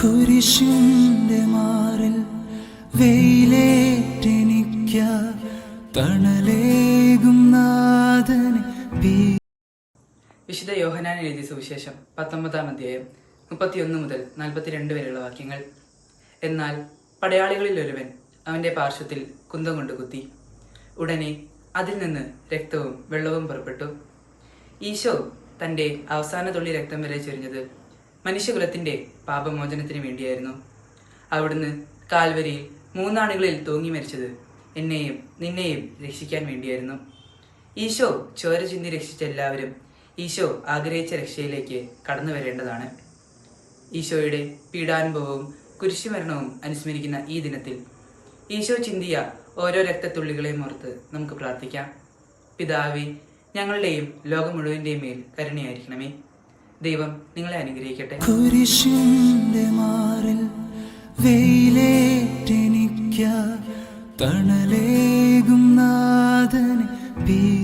കുരിശിന്റെ മാറിൽ വെയിലേറ്റെനിക്ക തണലേകും വിശുദ്ധ യോഹനാൻ എഴുതിയ സുവിശേഷം പത്തൊമ്പതാം അധ്യായം മുപ്പത്തിയൊന്ന് മുതൽ നാൽപ്പത്തിരണ്ട് വരെയുള്ള വാക്യങ്ങൾ. എന്നാൽ പടയാളികളിൽ ഒരുവൻ അവന്റെ പാർശ്വത്തിൽ കുന്തം കൊണ്ട് കുത്തി. ഉടനെ അതിൽ നിന്ന് രക്തവും വെള്ളവും പുറപ്പെട്ടു. ഈശോ തന്റെ അവസാന തുള്ളി രക്തം വരെ ചൊരിഞ്ഞത് മനുഷ്യകുലത്തിന്റെ പാപമോചനത്തിന് വേണ്ടിയായിരുന്നു. അവിടുന്ന് കാൽവരിയിൽ മൂന്നാണുകളിൽ തൂങ്ങി മരിച്ചത് എന്നെയും നിന്നെയും രക്ഷിക്കാൻ വേണ്ടിയായിരുന്നു. ഈശോ ചോര ചിന്തി രക്ഷിച്ച എല്ലാവരും ഈശോ ആഗ്രഹിച്ച രക്ഷയിലേക്ക് കടന്നു വരേണ്ടതാണ്. ഈശോയുടെ പീഡാനുഭവവും കുരിശുമരണവും അനുസ്മരിക്കുന്ന ഈ ദിനത്തിൽ ഈശോ ചിന്തിയ ഓരോ രക്തത്തുള്ളികളെയും ഓർത്ത് നമുക്ക് പ്രാർത്ഥിക്കാം. പിതാവി ഞങ്ങളുടെയും ലോകം മുഴുവന്റെയും മേൽ കരുണയായിരിക്കണമേ. ദൈവം നിങ്ങളെ അനുഗ്രഹിക്കട്ടെ. കുരിശിന്റെ മാറിൽ വെയിലേറ്റെനിക്ക തണലേകും നാഥനെ പീ